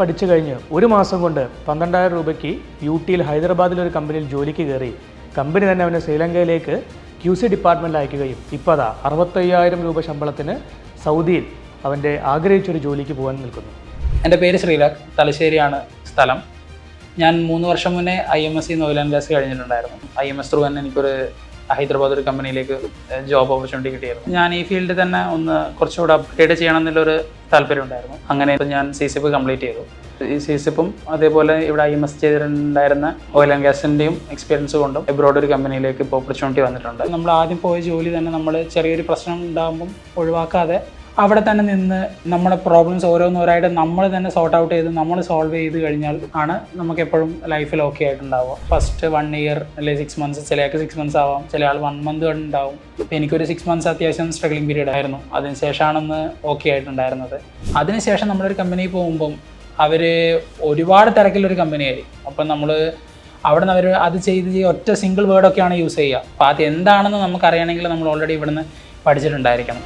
പഠിച്ചു കഴിഞ്ഞ് ഒരു മാസം കൊണ്ട് പന്ത്രണ്ടായിരം രൂപയ്ക്ക് യു ടിയിൽ ഒരു കമ്പനിയിൽ ജോലിക്ക് കയറി. കമ്പനി തന്നെ അവനെ ശ്രീലങ്കയിലേക്ക് ക്യു സി ഡിപ്പാർട്ട്മെന്റിൽ അയക്കുകയും ഇപ്പോൾ അതാ അറുപത്തയ്യായിരം രൂപ ശമ്പളത്തിന് സൗദിയിൽ അവന്റെ ആഗ്രഹിച്ചൊരു ജോലിക്ക് പോകാൻ നിൽക്കുന്നു. എന്റെ പേര് ശ്രീലാഖ് തലശ്ശേരിയാണ് സ്ഥലം. ഞാൻ മൂന്ന് വർഷം മുന്നേ I M S C oil class കഴിഞ്ഞിട്ടുണ്ടായിരുന്നു. I M S through തന്നെ എനിക്കൊരു ഹൈദരാബാദ് ഒരു കമ്പനിയിലേക്ക് ജോബ് ഓപ്പർച്യൂണിറ്റി കിട്ടിയായിരുന്നു ഞാൻ ഈ ഫീൽഡിൽ തന്നെ ഒന്ന് കുറച്ചുകൂടെ അപ്ഡേറ്റ് ചെയ്യണം എന്നുള്ളൊരു താല്പര്യം ഉണ്ടായിരുന്നു. അങ്ങനെ ഞാൻ സി സിപ്പ് കംപ്ലീറ്റ് ചെയ്തു. ഈ സി സിപ്പും അതേപോലെ ഇവിടെ ഐ എം എസ് ചെയ്തിട്ടുണ്ടായിരുന്ന ഓയിൽ ആൻഡ് ഗ്യാസിന്റെയും എക്സ്പീരിയൻസ് കൊണ്ടും എബ്രോഡ് ഒരു കമ്പനിയിലേക്ക് ഇപ്പോൾ ഓപ്പർച്യൂണിറ്റി വന്നിട്ടുണ്ട്. നമ്മൾ ആദ്യം പോയ ജോലി തന്നെ നമ്മൾ ചെറിയൊരു പ്രശ്നം ഉണ്ടാകുമ്പം ഒഴിവാക്കാതെ അവിടെ തന്നെ നിന്ന് നമ്മുടെ പ്രോബ്ലംസ് ഓരോന്നോരായിട്ട് നമ്മൾ തന്നെ സോർട്ട് ഔട്ട് ചെയ്ത് നമ്മൾ സോൾവ് ചെയ്ത് കഴിഞ്ഞാൽ ആണ് നമുക്ക് എപ്പോഴും ലൈഫിൽ ഓക്കെ ആയിട്ടുണ്ടാവുക. ഫസ്റ്റ് വൺ ഇയർ അല്ലെങ്കിൽ സിക്സ് മന്ത്സ് ചിലയാൾക്ക് സിക്സ് മന്ത്സ് ആവാം ചില ആൾ വൺ മന്ത് ഉണ്ടാവും അപ്പോൾ എനിക്കൊരു സിക്സ് മന്ത്സ് അത്യാവശ്യം സ്ട്രഗ്ലിംഗ് പീരീഡ് ആയിരുന്നു. അതിനുശേഷമാണെന്ന് ഓക്കെ ആയിട്ടുണ്ടായിരുന്നത്. അതിനുശേഷം നമ്മളൊരു കമ്പനിയിൽ പോകുമ്പം അവർ ഒരുപാട് തിരക്കിലൊരു കമ്പനി ആയിരിക്കും അപ്പം നമ്മൾ അവിടെ നിന്ന് അവർ അത് ചെയ്ത് ഒറ്റ സിംഗിൾ വേർഡൊക്കെയാണ് യൂസ് ചെയ്യുക. അപ്പോൾ അത് എന്താണെന്ന് നമുക്കറിയണമെങ്കിൽ നമ്മൾ ഓൾറെഡി ഇവിടുന്ന് പഠിച്ചിട്ടുണ്ടായിരിക്കണം.